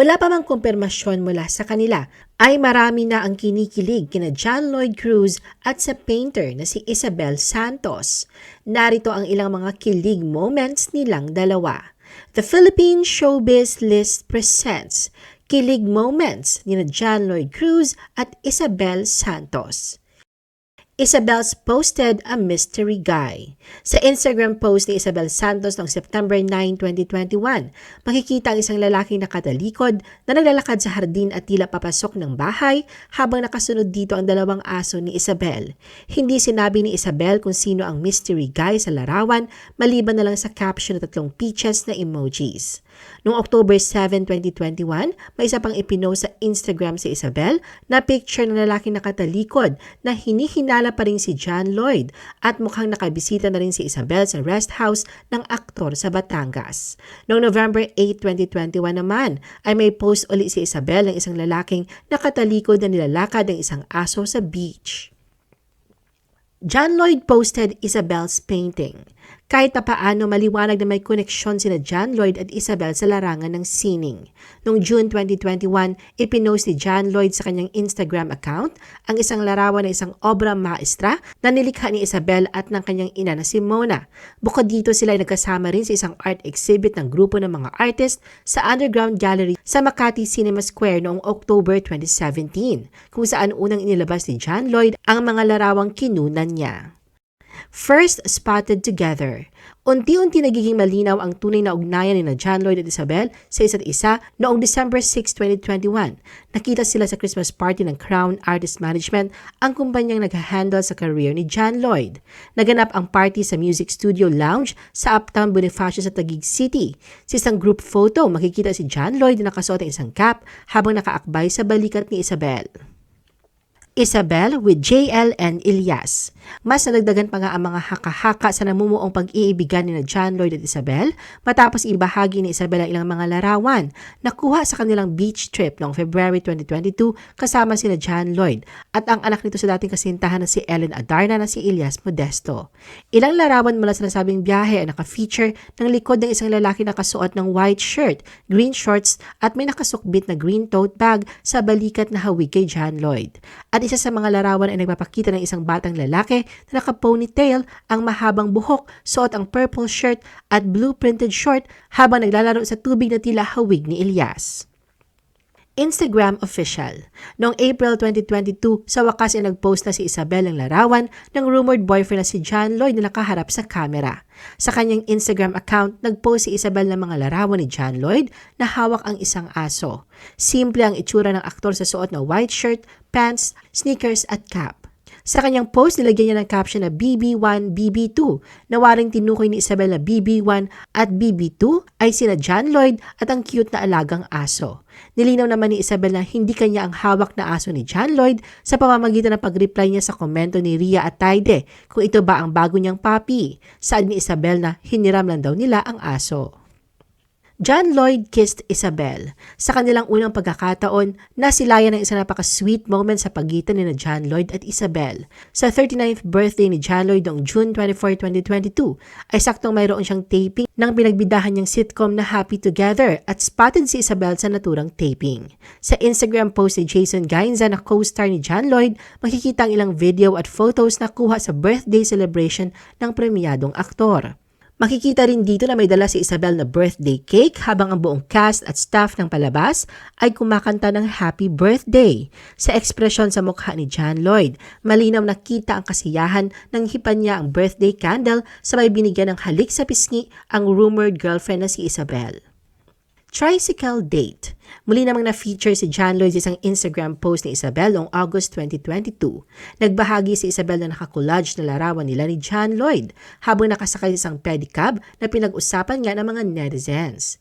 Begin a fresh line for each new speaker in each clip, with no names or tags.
Wala pa mang kumpirmasyon mula sa kanila ay marami na ang kinikilig kina John Lloyd Cruz at sa painter na si Isabel Santos. Narito ang ilang mga kilig moments nilang dalawa. The Philippine Showbiz List presents Kilig Moments ni John Lloyd Cruz at Isabel Santos. Isabel's posted a mystery guy. Sa Instagram post ni Isabel Santos noong September 9, 2021, makikita ang isang lalaking nakatalikod na naglalakad sa hardin at tila papasok ng bahay habang nakasunod dito ang dalawang aso ni Isabel. Hindi sinabi ni Isabel kung sino ang mystery guy sa larawan maliban na lang sa caption na tatlong peaches na emojis. Noong October 7, 2021, may isa pang ipinost sa Instagram si Isabel na picture ng lalaking nakatalikod na hinihinala pa rin si John Lloyd at mukhang nakabisita na rin si Isabel sa rest house ng aktor sa Batangas. Noong November 8, 2021 naman, ay may post uli si Isabel ng isang lalaking nakatalikod na nilalakad ng isang aso sa beach. John Lloyd posted Isabel's painting. Kahit pa paano maliwanag na may koneksyon sina John Lloyd at Isabel sa larangan ng sining. Noong June 2021, ipinost ni John Lloyd sa kanyang Instagram account ang isang larawan ng isang obra maestra na nilikha ni Isabel at ng kanyang ina na si Mona. Bukod dito sila ay nagkasama rin sa isang art exhibit ng grupo ng mga artist sa Underground Gallery sa Makati Cinema Square noong October 2017, kung saan unang inilabas ni John Lloyd ang mga larawang kinunan niya. First spotted together. Unti-unti nagiging malinaw ang tunay na ugnayan ni na John Lloyd at Isabel sa isa't isa noong December 6, 2021. Nakita sila sa Christmas party ng Crown Artist Management, ang kumpanyang nag-handle sa career ni John Lloyd. Naganap ang party sa Music Studio Lounge sa Uptown Bonifacio sa Taguig City. Sa isang group photo, makikita si John Lloyd na nakasuot ng isang cap habang nakaakbay sa balikat ni Isabel. Isabel with JL and Ilyas. Mas nadagdagan pa nga ang mga haka-haka sa namumuong pag-iibigan ni na John Lloyd at Isabel matapos ibahagi ni Isabel ang ilang mga larawan na kuha sa kanilang beach trip noong February 2022 kasama sina John Lloyd at ang anak nito sa dating kasintahan na si Ellen Adarna na si Ilyas Modesto. Ilang larawan mula sa nasabing biyahe ay naka-feature ng likod ng isang lalaki na kasuot ng white shirt, green shorts at may nakasukbit na green tote bag sa balikat na hawig kay John Lloyd. At isa sa mga larawan ay nagpapakita ng isang batang lalaki na naka-ponytail, ang mahabang buhok, suot ang purple shirt at blue printed short habang naglalaro sa tubig na tila hawig ni Elias. Instagram official. Noong April 2022, sa wakas ay nagpost na si Isabel ng larawan ng rumored boyfriend na si John Lloyd na nakaharap sa camera. Sa kanyang Instagram account, nagpost si Isabel ng mga larawan ni John Lloyd na hawak ang isang aso. Simple ang itsura ng aktor sa suot na white shirt, pants, sneakers at cap. Sa kanyang post, nilagyan niya ng caption na BB1, BB2. Nawaring tinukoy ni Isabel na BB1 at BB2 ay sina John Lloyd at ang cute na alagang aso. Nilinaw naman ni Isabel na hindi kanya ang hawak na aso ni John Lloyd sa pamamagitan ng pag-reply niya sa komento ni Ria at Taide kung ito ba ang bago niyang papi. Saad ni Isabel na hiniram lang daw nila ang aso. John Lloyd kissed Isabel. Sa kanilang unang pagkakataon, nasilayan ng isang napaka-sweet moment sa pagitan ni na John Lloyd at Isabel. Sa 39th birthday ni John Lloyd noong June 24, 2022, ay saktong mayroon siyang taping ng pinagbidahan niyang sitcom na Happy Together at spotted si Isabel sa naturang taping. Sa Instagram post ni Jason Gainza na co-star ni John Lloyd, makikita ang ilang video at photos na kuha sa birthday celebration ng premiadong aktor. Makikita rin dito na may dala si Isabel na birthday cake habang ang buong cast at staff ng palabas ay kumakanta ng happy birthday. Sa ekspresyon sa mukha ni John Lloyd, malinaw nakita ang kasiyahan ng hipan niya ang birthday candle sa may binigyan ng halik sa pisngi ang rumored girlfriend na si Isabel. Tricycle Date. Muli namang na-feature si John Lloyd sa isang Instagram post ni Isabel noong August 2022. Nagbahagi si Isabel na nakakollage na larawan nila ni John Lloyd habang nakasakay sa isang pedicab na pinag-usapan nga ng mga netizens.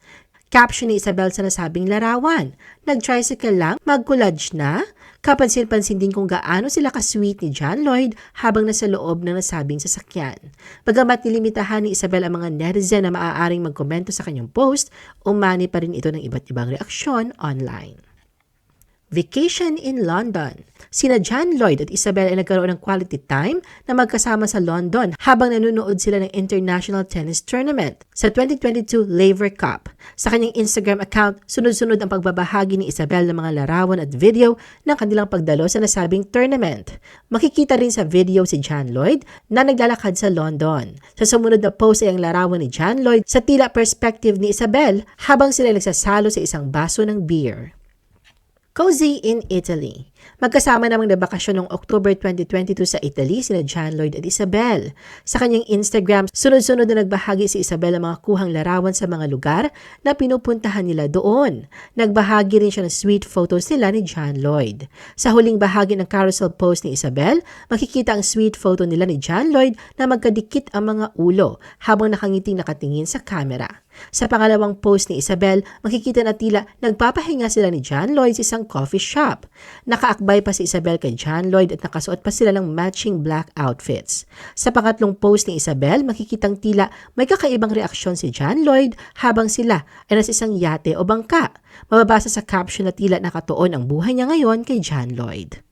Caption ni Isabel sa nasabing larawan, Nag-tricycle lang, mag-collage na? Kapansin-pansin din kung gaano sila ka-sweet ni John Lloyd habang nasa loob ng nasabing sasakyan. Bagamat nilimitahan ni Isabel ang mga netizen na maaaring magkomento sa kanyang post, umani pa rin ito ng iba't ibang reaksyon online. Vacation in London. Sina John Lloyd at Isabel ay nagkaroon ng quality time na magkasama sa London habang nanonood sila ng International Tennis Tournament sa 2022 Laver Cup. Sa kanyang Instagram account, sunod-sunod ang pagbabahagi ni Isabel ng mga larawan at video ng kanilang pagdalo sa nasabing tournament. Makikita rin sa video si John Lloyd na naglalakad sa London. Sa sumunod na post ay ang larawan ni John Lloyd sa tila perspective ni Isabel habang sila nagsasalo sa isang baso ng beer. Cozy in Italy. Magkasama namang nabakasyon noong October 2022 sa Italy sina John Lloyd at Isabel. Sa kanyang Instagram, sunod-sunod na nagbahagi si Isabel ng mga kuhang larawan sa mga lugar na pinupuntahan nila doon. Nagbahagi rin siya ng sweet photos nila ni John Lloyd. Sa huling bahagi ng carousel post ni Isabel, makikita ang sweet photo nila ni John Lloyd na magkadikit ang mga ulo habang nakangiting nakatingin sa camera. Sa pangalawang post ni Isabel, makikita na tila nagpapahinga sila ni John Lloyd sa isang coffee shop. Nakaakbay pa si Isabel kay John Lloyd at nakasuot pa sila ng matching black outfits. Sa pangatlong post ni Isabel, makikitang tila may kakaibang reaksyon si John Lloyd habang sila ay nasa isang yate o bangka. Mababasa sa caption na tila nakatuon ang buhay niya ngayon kay John Lloyd.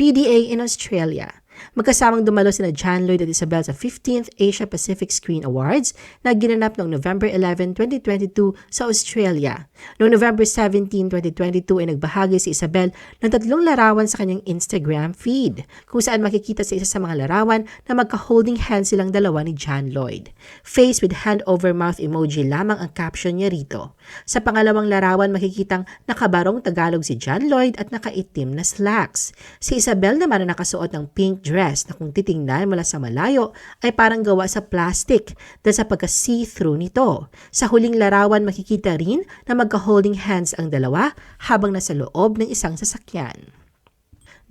PDA in Australia Magkasamang dumalo sina John Lloyd at Isabel sa 15th Asia Pacific Screen Awards na ginanap noong November 11, 2022 sa Australia. Noong November 17, 2022 ay nagbahagi si Isabel ng tatlong larawan sa kanyang Instagram feed kung saan makikita sa isa sa mga larawan na magka-holding hands silang dalawa ni John Lloyd. Face with hand over mouth emoji lamang ang caption niya rito. Sa pangalawang larawan makikitang nakabarong Tagalog si John Lloyd at nakaitim na slacks. Si Isabel naman na nakasuot ng pink dress na kung titingnan mula sa malayo ay parang gawa sa plastic dahil sa pagka-see-through nito. Sa huling larawan makikita rin na magka-holding hands ang dalawa habang nasa loob ng isang sasakyan.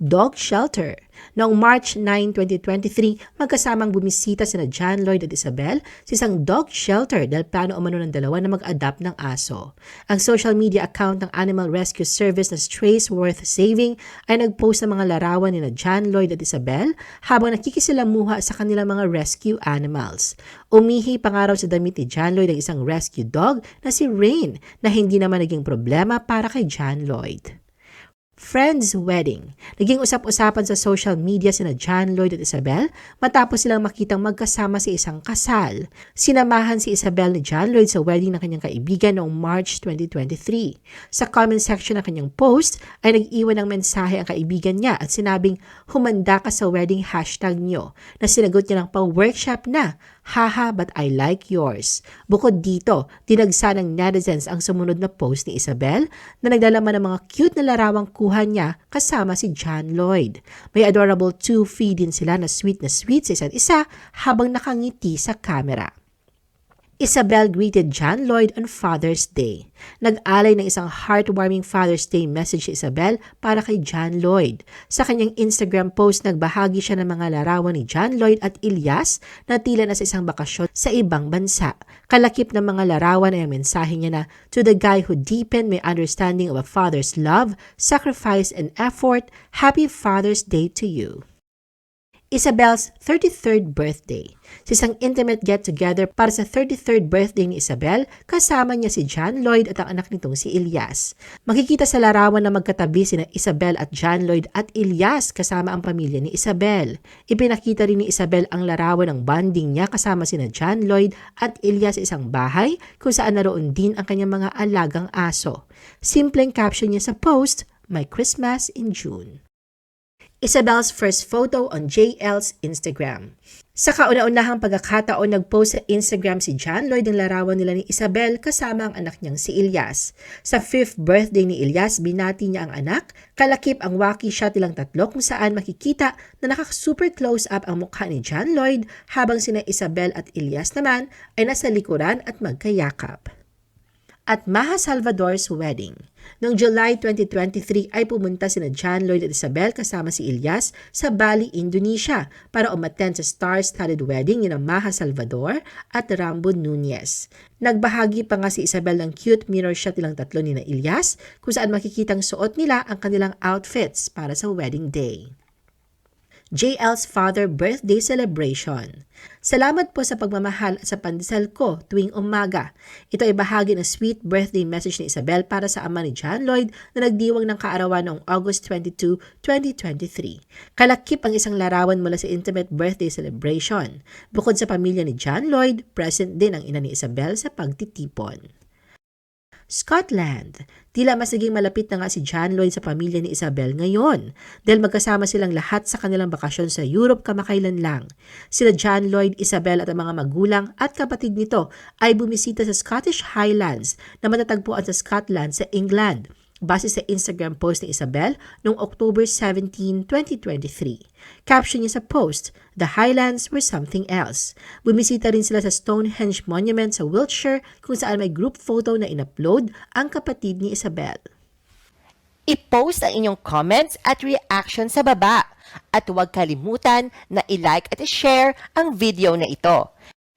Dog Shelter. Noong March 9, 2023, magkasamang bumisita sina John Lloyd at Isabel sa isang dog shelter dahil plano umano ng dalawa na mag-adapt ng aso. Ang social media account ng Animal Rescue Service na Strays Worth Saving ay nagpost ng mga larawan ni John Lloyd at Isabel habang nakikisilamuha sa kanilang mga rescue animals. Umihi pangaraw sa damit ni John Lloyd ang isang rescue dog na si Rain na hindi naman naging problema para kay John Lloyd. Friend's Wedding. Naging usap-usapan sa social media sina John Lloyd at Isabel matapos silang makitang magkasama sa isang kasal. Sinamahan si Isabel ni John Lloyd sa wedding ng kanyang kaibigan noong March 2023. Sa comment section ng kanyang post ay nag-iwan ng mensahe ang kaibigan niya at sinabing humanda ka sa wedding hashtag niyo na sinagot niya ng pang-workshop na Haha, but I like yours. Bukod dito, dinagsa ng netizens ang sumunod na post ni Isabel na naglalaman ng mga cute na larawang kuha niya kasama si John Lloyd. May adorable two-feed din sila na sweet na sweet sa isa't isa habang nakangiti sa camera. Isabel greeted John Lloyd on Father's Day. Nag-alay ng isang heartwarming Father's Day message si Isabel para kay John Lloyd. Sa kanyang Instagram post, nagbahagi siya ng mga larawan ni John Lloyd at Ilyas na tila na sa isang bakasyon sa ibang bansa. Kalakip ng mga larawan ay ang mensahe niya na, To the guy who deepened my understanding of a father's love, sacrifice, and effort, Happy Father's Day to you. Isabel's 33rd birthday. Sa isang intimate get-together para sa 33rd birthday ni Isabel, kasama niya si John Lloyd at ang anak nitong si Ilyas. Makikita sa larawan na magkatabi sina Isabel at John Lloyd at Ilyas kasama ang pamilya ni Isabel. Ipinakita rin ni Isabel ang larawan ng bonding niya kasama sina John Lloyd at Ilyas sa isang bahay kung saan naroon din ang kanyang mga alagang aso. Simpleng caption niya sa post, My Christmas in June. Isabel's first photo on JL's Instagram. Sa kauna-unahang pagkakataon, nag-post sa Instagram si John Lloyd ng larawan nila ni Isabel kasama ang anak niyang si Ilyas. Sa 5th birthday ni Ilyas, binati niya ang anak, kalakip ang wacky shot nilang tatlo kung saan makikita na nakaka-super close up ang mukha ni John Lloyd habang sina Isabel at Ilyas naman ay nasa likuran at magkayakap at Maha Salvador's wedding. Noong July 2023 ay pumunta sina John Lloyd at Isabel kasama si Ilyas sa Bali, Indonesia para umattend sa star-studded wedding ni Maha Salvador at Rambo Nunez. Nagbahagi pa nga si Isabel ng cute mirror shot nilang tatlo ni na Ilyas kung saan makikitang suot nila ang kanilang outfits para sa wedding day. JL's father birthday celebration. Salamat po sa pagmamahal at sa pandesal ko tuwing umaga. Ito ay bahagi ng sweet birthday message ni Isabel para sa ama ni John Lloyd na nagdiwang ng kaarawan noong August 22, 2023. Kalakip ang isang larawan mula sa intimate birthday celebration. Bukod sa pamilya ni John Lloyd, present din ang ina ni Isabel sa pagtitipon. Scotland. Tila mas naging malapit na nga si John Lloyd sa pamilya ni Isabel ngayon dahil magkasama silang lahat sa kanilang bakasyon sa Europe kamakailan lang. Sila John Lloyd, Isabel at ang mga magulang at kapatid nito ay bumisita sa Scottish Highlands na matatagpuan sa Scotland sa England base sa Instagram post ni Isabel noong October 17, 2023. Caption niya sa post, The Highlands were something else. Bumisita rin sila sa Stonehenge Monument sa Wiltshire kung saan may group photo na inupload ang kapatid ni Isabel.
I-post ang inyong comments at reaction sa baba. At huwag kalimutan na i-like at i-share ang video na ito.